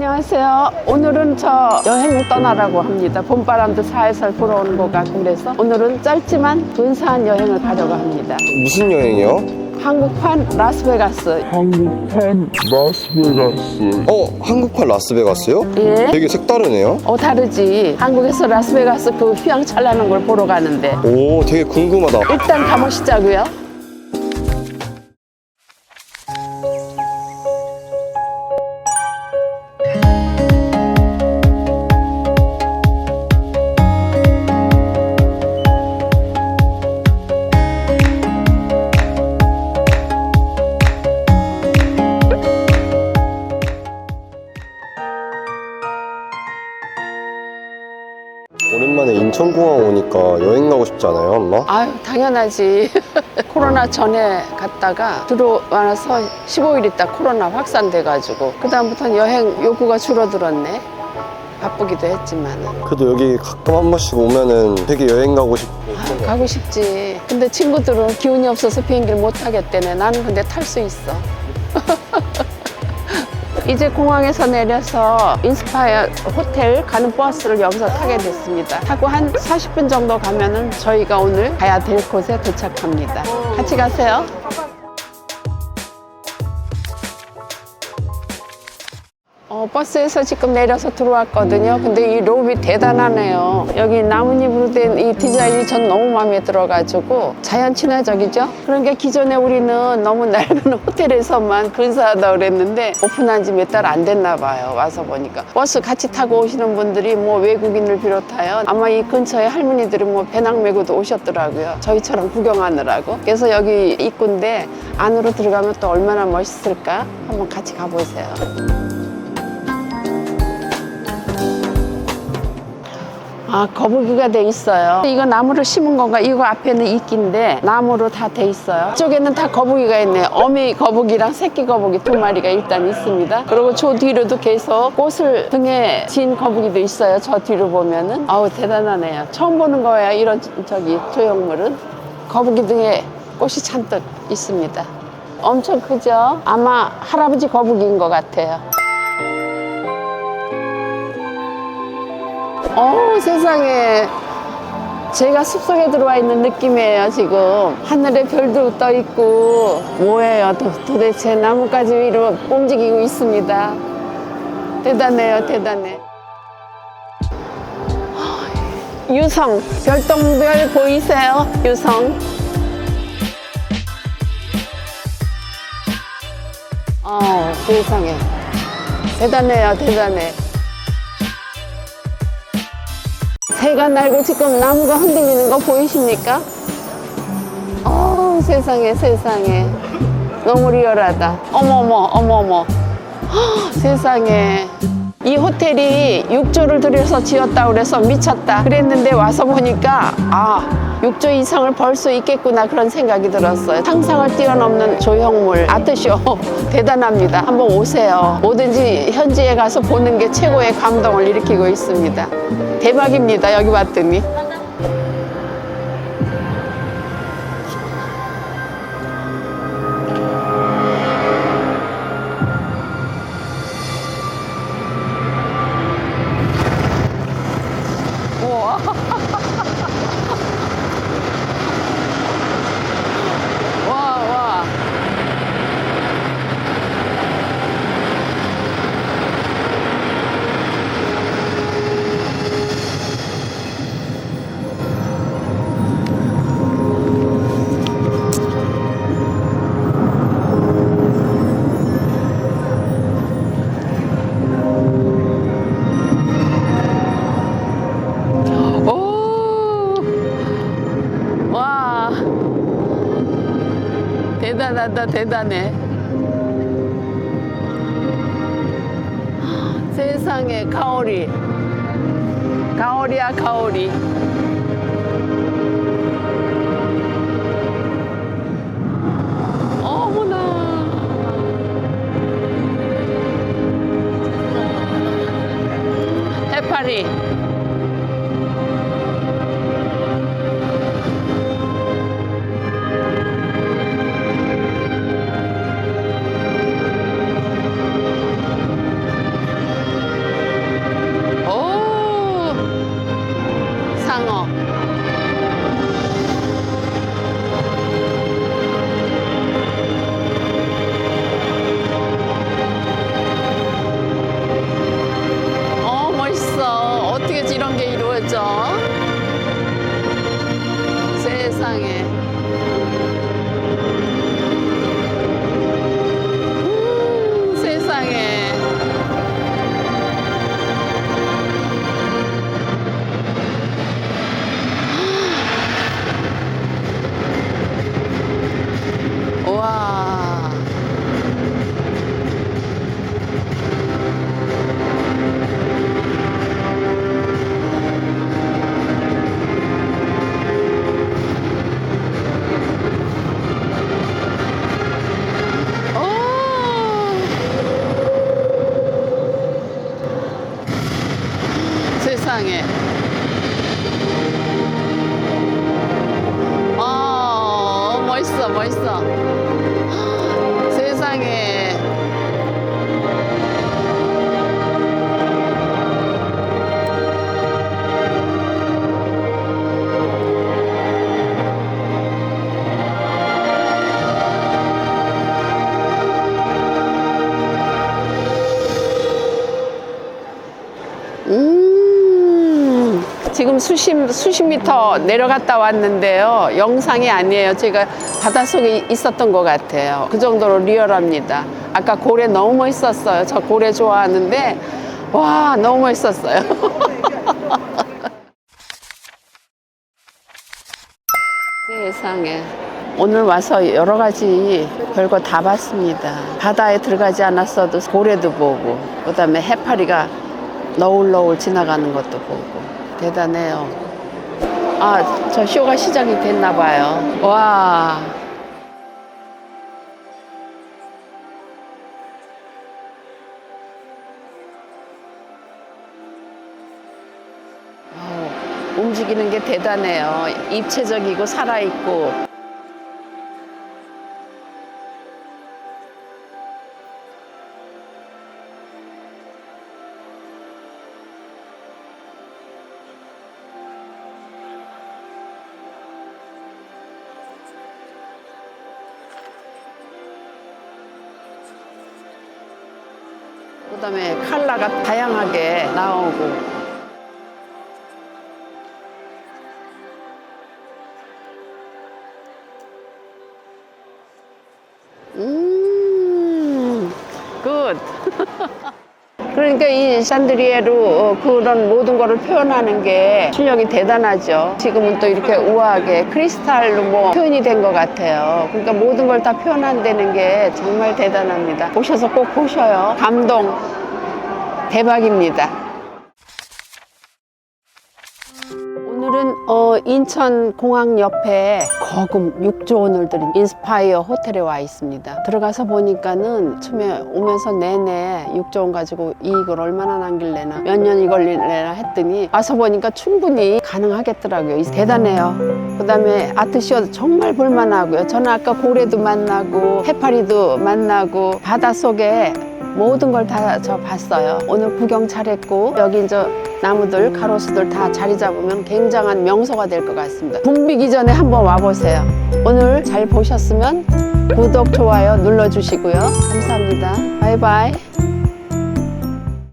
안녕하세요. 오늘은 저 여행을 떠나라고 합니다. 봄바람도 살살 불어오는 것 같고 그래서 오늘은 짧지만 근사한 여행을 가려고 합니다. 무슨 여행이요? 한국판 라스베가스. 한국판 라스베가스 어, 한국판 라스베가스요? 예. 되게 색다르네요. 어 다르지. 한국에서 라스베가스 그 휘황찬란한 걸 보러 가는데 오, 되게 궁금하다. 일단 가보시자고요. 여행 가고 싶지 않아요, 엄마? 아유 당연하지. 코로나 전에 갔다가 들어와서 15일 있다 코로나 확산돼가지고 그 다음부터는 여행 요구가 줄어들었네. 바쁘기도 했지만은. 그래도 여기 가끔 한 번씩 오면은 되게 여행 가고 싶고. 아, 가고 싶지. 근데 친구들은 기운이 없어서 비행기를 못 타겠대네. 나는 근데 탈 수 있어. 이제 공항에서 내려서 인스파이어 호텔 가는 버스를 여기서 타게 됐습니다. 타고 한 40분 정도 가면은 저희가 오늘 가야 될 곳에 도착합니다. 같이 가세요. 어, 버스에서 지금 내려서 들어왔거든요. 근데 이 로비 대단하네요. 여기 나뭇잎으로 된 이 디자인이 전 너무 마음에 들어가지고 자연 친화적이죠. 그러니까 기존에 우리는 너무 낡은 호텔에서만 근사하다 그랬는데 오픈한 지 몇 달 안 됐나 봐요. 와서 보니까 버스 같이 타고 오시는 분들이 뭐 외국인을 비롯하여 아마 이 근처에 할머니들이 뭐 배낭 메고도 오셨더라고요. 저희처럼 구경하느라고. 그래서 여기 입구인데 안으로 들어가면 또 얼마나 멋있을까? 한번 같이 가보세요. 아, 거북이가 돼 있어요. 이거 나무를 심은 건가? 이거 앞에는 이끼인데 나무로 다 돼 있어요. 이쪽에는 다 거북이가 있네. 어미 거북이랑 새끼 거북이 두 마리가 일단 있습니다. 그리고 저 뒤로도 계속 꽃을 등에 진 거북이도 있어요. 저 뒤로 보면은. 아우, 대단하네요. 처음 보는 거예요. 이런 저기 조형물은. 거북이 등에 꽃이 잔뜩 있습니다. 엄청 크죠? 아마 할아버지 거북이인 것 같아요. 어 세상에. 제가 숲속에 들어와 있는 느낌이에요 지금. 하늘에 별도 떠 있고. 뭐예요? 도, 도대체 나뭇가지 위로 움직이고 있습니다. 대단해요 대단해. 유성 별똥별 보이세요? 유성. 어 세상에. 대단해요 대단해 새가 날고 지금 나무가 흔들리는 거 보이십니까? 어 세상에 세상에. 너무 리얼하다. 어머머 어머머. 헉, 세상에. 이 호텔이 6조를 들여서 지었다 그래서 미쳤다. 그랬는데 와서 보니까 아 6조 이상을 벌 수 있겠구나 그런 생각이 들었어요. 상상을 뛰어넘는 조형물 아트쇼. 대단합니다. 한번 오세요. 뭐든지 현지에 가서 보는 게 최고의 감동을 일으키고 있습니다. 대박입니다. 여기 왔더니 대단하다, 대단해. 세상에, 가오리. 가오리야, 가오리. 어 汤哦。 수십, 수십 미터 내려갔다 왔는데요. 영상이 아니에요. 제가 바닷속에 있었던 것 같아요. 그 정도로 리얼합니다. 아까 고래 너무 멋있었어요. 저 고래 좋아하는데, 와, 너무 멋있었어요. 세상에. 오늘 와서 여러 가지 별거 다 봤습니다. 바다에 들어가지 않았어도 고래도 보고, 그 다음에 해파리가 너울너울 지나가는 것도 보고. 대단해요. 아, 저 쇼가 시작이 됐나 봐요. 와. 움직이는 게 대단해요. 입체적이고 살아있고. 그다음에 컬러가 다양하게 나오고 음, 굿. 그러니까 이 산드리에로 어, 그런 모든 거를 표현하는 게 실력이 대단하죠. 지금은 또 이렇게 우아하게 크리스탈로 뭐 표현이 된 것 같아요. 그러니까 모든 걸 다 표현한다는 게 정말 대단합니다. 오셔서 꼭 보셔요. 감동 대박입니다. 어, 인천 공항 옆에 거금 6조 원을 들인 인스파이어 호텔에 와 있습니다. 들어가서 보니까는 처음에 오면서 내내 6조 원 가지고 이익을 얼마나 남길래나 몇 년이 걸릴래나 했더니 와서 보니까 충분히 가능하겠더라고요. 대단해요. 그 다음에 아트쇼 정말 볼만하고요. 저는 아까 고래도 만나고 해파리도 만나고 바닷속에 모든 걸 다 저 봤어요. 오늘 구경 잘했고 여기 이제 나무들 가로수들 다 자리 잡으면 굉장한 명소가 될 것 같습니다. 붐비기 전에 한번 와보세요. 오늘 잘 보셨으면 구독 좋아요 눌러주시고요. 감사합니다. 바이바이.